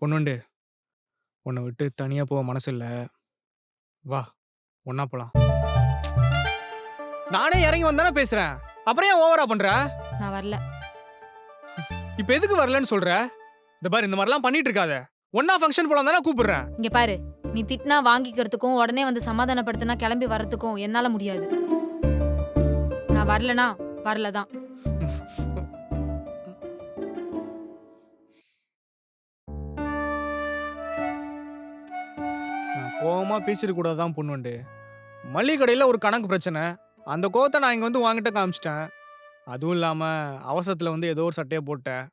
பொண்ணுண்டு. உன்னை விட்டு தனியா போக மனசு இல்ல வா ஒன்னா போலாம். நானே இறங்கி வந்தானே பேசுறேன். அப்புறம் ஏன் ஓவரா பண்ற? நான் வரல. இப்ப எதுக்கு வரலன்னு சொல்ற? இந்த பாரு இந்த மாதிரிலாம் பண்ணிட்டு இருக்காத. ஒன்னா ஃபங்க்ஷன் போலாம் தானே கூப்பிடுறேன். இங்க பாரு நீ திட்டினா வாங்கிக்கிறதுக்கும் உடனே வந்து சமாதானப்படுத்தினா கிளம்பி வர்றதுக்கும் என்னால முடியாது. நான் வரலனா வரலதான். நான் கோவமா பேசிட கூடாதான் பொண்ணுண்டு. மளிகை கடையில் ஒரு கணக்கு பிரச்சனை. அந்த கோவத்தை நான் இங்கே வந்து வாங்கிட்ட காமிச்சிட்டேன். அதுவும் இல்லாமல் அவசரத்தில் வந்து ஏதோ ஒரு சட்டையை போட்டேன்.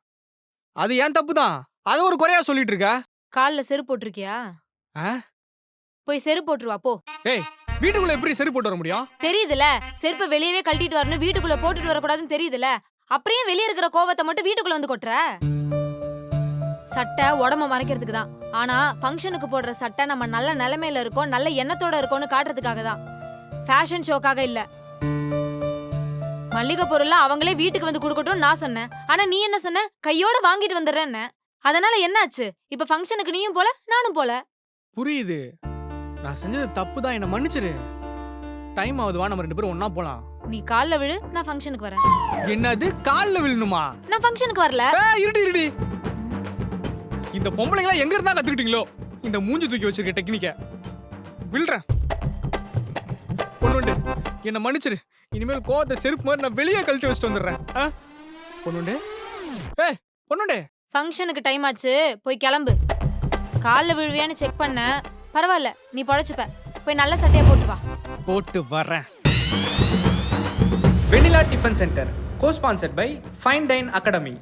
அது ஏன் தப்பு தான் அதை ஒரு குறையா சொல்லிட்டு இருக்க கால்ல செருப்பு போட்டிருக்கியா? ஆ? போய் செருப்பு போட்டுருவா போ. வீட்டுக்குள்ள எப்படி சரி போட்டு வர முடியும்? தெரியுதுல. செருப்பை வெளியவே கழட்டிட்டு வரணும் வீட்டுக்குள்ள போட்டுட்டு வரக்கூடாதுன்னு தெரியுதுல. அப்படியே வெளிய இருக்கிற கோவத்தை மட்டும் வீட்டுக்குள்ள வந்து கொட்டுற? சட்டை உடம்ப மறைக்கிறதுக்கு தான். ஆனா ஃபங்க்ஷனுக்கு போடுற சட்டை நம்ம நல்ல நிலைமையில இருக்கோம் நல்ல எண்ணத்தோட இருக்கோம்னு காட்டுறதுக்காக தான். ஃபேஷன் ஷோக்காக இல்ல. மல்லிகை பொருள்லாம் அவங்களே வீட்டுக்கு வந்து கொடுக்கட்டும் நான் சொன்னேன். ஆனா நீ என்ன சொன்ன? கையோட வாங்கிட்டு வந்துடுறேன்னு. அதனால என்னாச்சு? இப்ப ஃபங்க்ஷனுக்கு நீயும் போல நானும் போல. புரியுது. நான் செஞ்சது தப்பு தான். என்னை மன்னிச்சிரு. டைம் ஆகுது. வா நம்ம ரெண்டு பேரும் ஒண்ணா போலாம். நீ கால்ல விழு நான் ஃபங்க்ஷனுக்கு வரேன். என்னது? கால்ல விழணுமா? நான் ஃபங்க்ஷனுக்கு வரல. இருடி இருடி. இந்த பொம்பளைங்களாம் எங்க இருந்தா கத்துக்கிட்டீங்களோ? இந்த மூஞ்சி தூக்கி வச்சிருக்க டெக்னிக்க வில்றேன். பொண்ணுண்டு என்னை மன்னிச்சிரு. இனிமேல் கோவத்தை செருப்பு மாதிரி நான் வெளியே கழட்டி வச்சுட்டு வந்துடுறேன். ஆ? பொண்ணுண்டு ஏ பொண்ணுண்டு ஃபங்க்ஷனுக்கு டைம் ஆச்சு. போய் கிளம்பு. கால்ல விழுவியான்னு செக் பண்ண பரவாயில்ல நீ பழச்சுப்ப. போய் நல்ல சட்டையா போட்டு வா. போட்டு வரேன் vanilla tiffin centre co sponsored by fine dine academy